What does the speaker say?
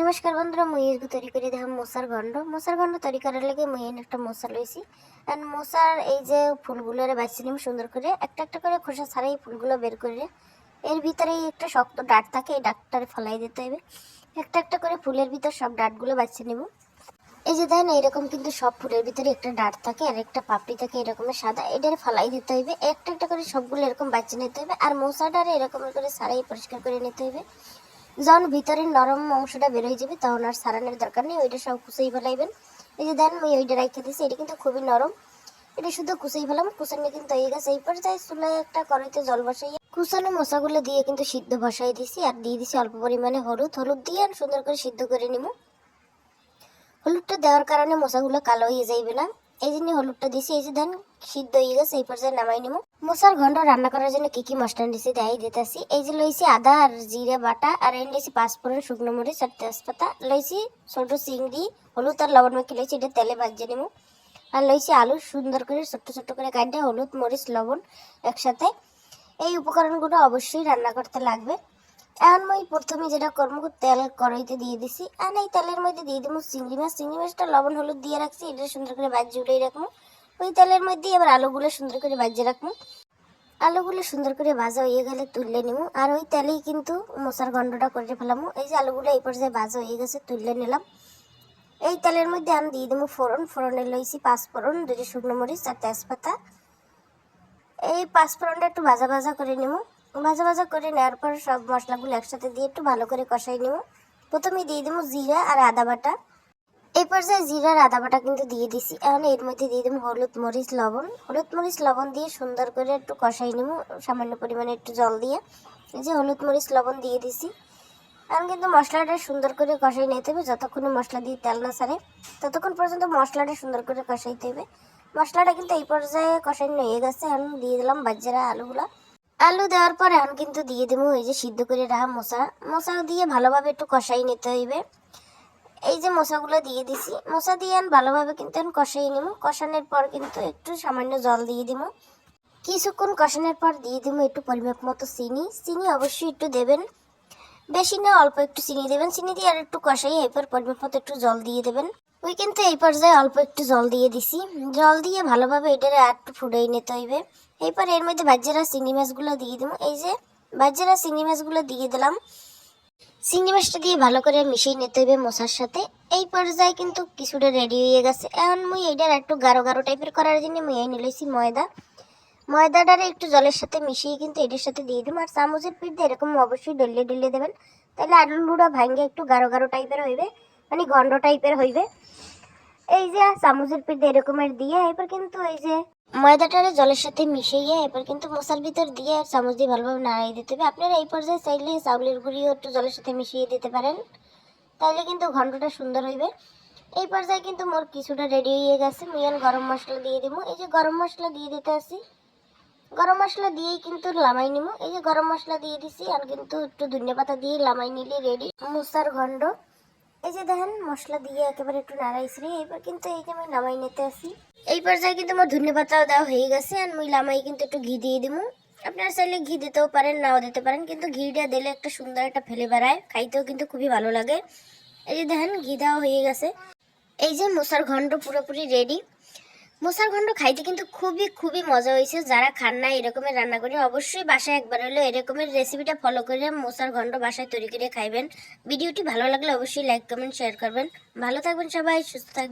নমস্কার বন্ধুরা, মুই আজকে তৈরি করে দেখাম মশার গন্ড মশার গন্ড তৈরি করার লাগে মুই একটা মশা লইছি আর মশার এই যে ফুলগুলোরে বাছিয়ে নিম সুন্দর করে, একটা একটা করে খোসা ছাড়াই ফুলগুলো বের করে এর ভিতরে একটা শক্ত ডাট থাকে, এই ডাটটারে ফলাই দিতে হবে। একটা একটা করে ফুলের ভিতর সব ডাটগুলো বাছিয়ে নেব। এই যে দেখেন, এইরকম কিন্তু সব ফুলের ভিতরে একটা ডাট থাকে আর একটা পাপড়ি থাকে এরকমের সাদা। এটারে ফালাই দিতে হইবে একটা একটা করে সবগুলো এরকম বাছিয়ে নিতে হবে। আর মশাটারে এরকম করে সারাই পরিষ্কার করে নিতে হবে। যখন ভিতরের নরম অংশটা বের হয়ে যাবে, তখন আর সারানোর দরকার নেই, ওইটা সব কুচাই ফেলাইবেন। এই যে দেন, আমি ওইটা রাখতে দিয়েছি এটা কিন্তু খুবই নরম। এটা শুধু কুচাই ফেলাম কুচানো কিন্তু হয়ে গেছে, এই পর্যায়ে চুলায় একটা কড়াইতে জল বসাই কুচানো মশাগুলো দিয়ে কিন্তু সিদ্ধ বসাই দিছি, আর দিয়ে দিছি অল্প পরিমাণে হলুদ। হলুদ দিয়ে আর সুন্দর করে সিদ্ধ করে নিব। হলুদটা দেওয়ার কারণে মশাগুলো কালো হয়ে যাইবে না। এই জন্য হলুদটা দিছি, এই যে দেন সিদ্ধ হয়ে গেছে, এই পর্যায়ে নামাই নিব মশার ঘন্ট রান্না করার জন্য কি কি মশলা দিছি দেখাই দিতেছি। এই যে লইছি আদা আর জিরে বাটা, আর এই লইছি পাঁচফোড়ন শুকনো মরিচ আর তেজপাতা, লইছি ছোট চিংড়ি, হলুদ আর লবণ মেখে লইছি, এটা তেলে ভাজিয়ে নিব আর লইছি আলু সুন্দর করে ছোট্ট ছোট্ট করে কাটে হলুদ, মরিচ, লবণ একসাথে। এই উপকরণগুলো অবশ্যই রান্না করতে লাগবে। এখন মই প্রথমে যেটা করব, তেল কড়াইতে দিয়ে দিছি। আর এই তেলের মধ্যে দিয়ে দিব চিংড়ি মাছ। চিংড়ি মাছটা লবণ হলুদ দিয়ে রাখছি, এটা সুন্দর করে বাজিয়ে উঠেই রাখব। ওই তেলের মধ্যে এবার আলুগুলো সুন্দর করে বাজিয়ে রাখব। আলুগুলো সুন্দর করে ভাজা হয়ে গেলে তুললে নিব। আর ওই তেলেই কিন্তু মশার গন্ডটা করে ফেলামো এই যে আলুগুলো এই পর্যায়ে ভাজা হয়ে গেছে তুললে নিলাম। এই তেলের মধ্যে আমি দিয়ে দেবো ফোড়ন। ফোড়নে লইছি পাঁচ ফোড়ন দুটি শুকনো মরিচ আর তেজপাতা। এই পাঁচ ফোড়নটা একটু ভাজা ভাজা করে নেব। ভাজা ভাজা করে নেওয়ার পর সব মশলাগুলো একসাথে দিয়ে একটু ভালো করে কষাই নেব। প্রথমে দিয়ে দেবো জিরা আর আদা বাটা। এই পর্যায়ে জিরার আদা বাটা কিন্তু দিয়ে দিছি। এখন এর মধ্যে দিয়ে দেবো হলুদ মরিচ, লবণ। হলুদ মরিচ, লবণ দিয়ে সুন্দর করে একটু কষাই নেব, সামান্য পরিমাণে একটু জল দিয়ে। এই যে হলুদ মরিচ, লবণ দিয়ে দিছি। এখন কিন্তু মশলাটা সুন্দর করে কষাই নিতে হবে, যতক্ষণ মশলা দিয়ে তেল না ছাড়ে ততক্ষণ পর্যন্ত মশলাটা সুন্দর করে কষাইতে হবে। মশলাটা কিন্তু এই পর্যায়ে কষাই হয়ে গেছে। এখন দিয়ে দিলাম বাজ্যেরা আলুগুলা। আলু দেওয়ার পর এখন কিন্তু দিয়ে দেবো এই যে সিদ্ধ করে রাখা মশা। মশা দিয়ে ভালোভাবে একটু কষাই নিতে হইবে। এই যে মশাগুলো দিয়ে দিছি, মশা দিয়ে ভালোভাবে কিন্তু এখন কষাই নেব। কষানোর পর কিন্তু একটু সামান্য জল দিয়ে দিব। কিছুক্ষণ কষানোর পর দিয়ে দিব একটু পরিমাপ মতো চিনি। চিনি অবশ্যই একটু দেবেন। বেশি না, অল্প একটু চিনি দেবেন। চিনি দিয়ে আর একটু কষাই, এরপর পরিমাপ মতো একটু জল দিয়ে দেবেন। ওই কিন্তু এই পর্যায়ে অল্প একটু জল দিয়ে দিছি। জল দিয়ে ভালোভাবে এটারে আর একটু ফুটাই নিতে হইবে। এরপর এর মধ্যে বাজ্যেরা চিংড়ি মাছগুলো দিয়ে দেবো। এই যে বাজ্যেরা চিংড়ি মাছগুলো দিয়ে দিলাম। চিংড়ি মাছটা দিয়ে ভালো করে মিশিয়ে নিতে হবে মশার সাথে। এই পর্যায়ে কিন্তু কিছুটা রেডি হয়ে গেছে। এখন মুই এইটার একটু গাঢ় গাঢ় টাইপের করার জন্য মুই এই নিলেছি ময়দা। ময়দাটারে একটু জলের সাথে মিশিয়ে কিন্তু এটার সাথে দিয়ে দেবো। আর চামচের পিঠ দিয়ে এরকম অবশ্যই ডলিয়ে ডলিয়ে দেবেন। তাহলে আলুটা ভাঙ্গে একটু গাঢ় গাঢ় টাইপের হইবে। মানে গন্ড টাইপের হইবে। এই যে চামচের পিঠে এরকমের দিয়ে, এরপর কিন্তু এই যে ময়দাটারে জলের সাথে মিশিয়ে, এরপর কিন্তু মশার ভিতর দিয়ে চামচ দিয়ে ভালোভাবে নাড়াই দিতে হবে। আপনারা এই পর্যায়ে চাইলে চাউলের গুঁড়িও একটু জলের সাথে মিশিয়ে দিতে পারেন। তাহলে কিন্তু ঘন্টটা সুন্দর হইবে। এই পর্যায়ে কিন্তু মোর কিছুটা রেডি হয়ে গেছে। মিয়ান গরম মশলা দিয়ে দিব। এই যে গরম মশলা দিয়ে দিতে আসি গরম মশলা দিয়েই কিন্তু লামাই নিব এই যে গরম মশলা দিয়ে দিছি আর কিন্তু একটু ধনিয়া পাতা দিয়ে লামাই নিলে রেডি মুসার ঘন্ট এই যে দেখেন, মশলা দিয়ে একেবারে একটু নাড়াইছি এইবার কিন্তু এই যে আমি নামাই নিতে আসি। এই পর্যায়ে কিন্তু আমার ধনে পাতাও দেওয়া হয়ে গেছে, আর মুই লামাই কিন্তু একটু ঘি দিয়ে দিব। আপনারা চাইলে ঘি দিতেও পারেন, নাও দিতে পারেন, কিন্তু ঘিটা দিলে একটা সুন্দর একটা ফেলে বেড়ায়, খাইতেও কিন্তু খুবই ভালো লাগে। এই যে দেখেন, ঘি দেওয়া হয়ে গেছে। এই যে মশার ঘন্ট পুরোপুরি রেডি মশার ঘণ্ড খাইতে কিন্তু খুবই খুবই মজা হয়েছে। যারা খান না এরকমের রান্না করে, অবশ্যই বাসায় একবার হলেও এরকমের রেসিপিটা ফলো করে মশার ঘন্ট বাসায় তৈরি করে খাইবেন। ভিডিওটি ভালো লাগলে অবশ্যই লাইক কমেন্ট শেয়ার করবেন। ভালো থাকবেন সবাই, সুস্থ থাকবেন।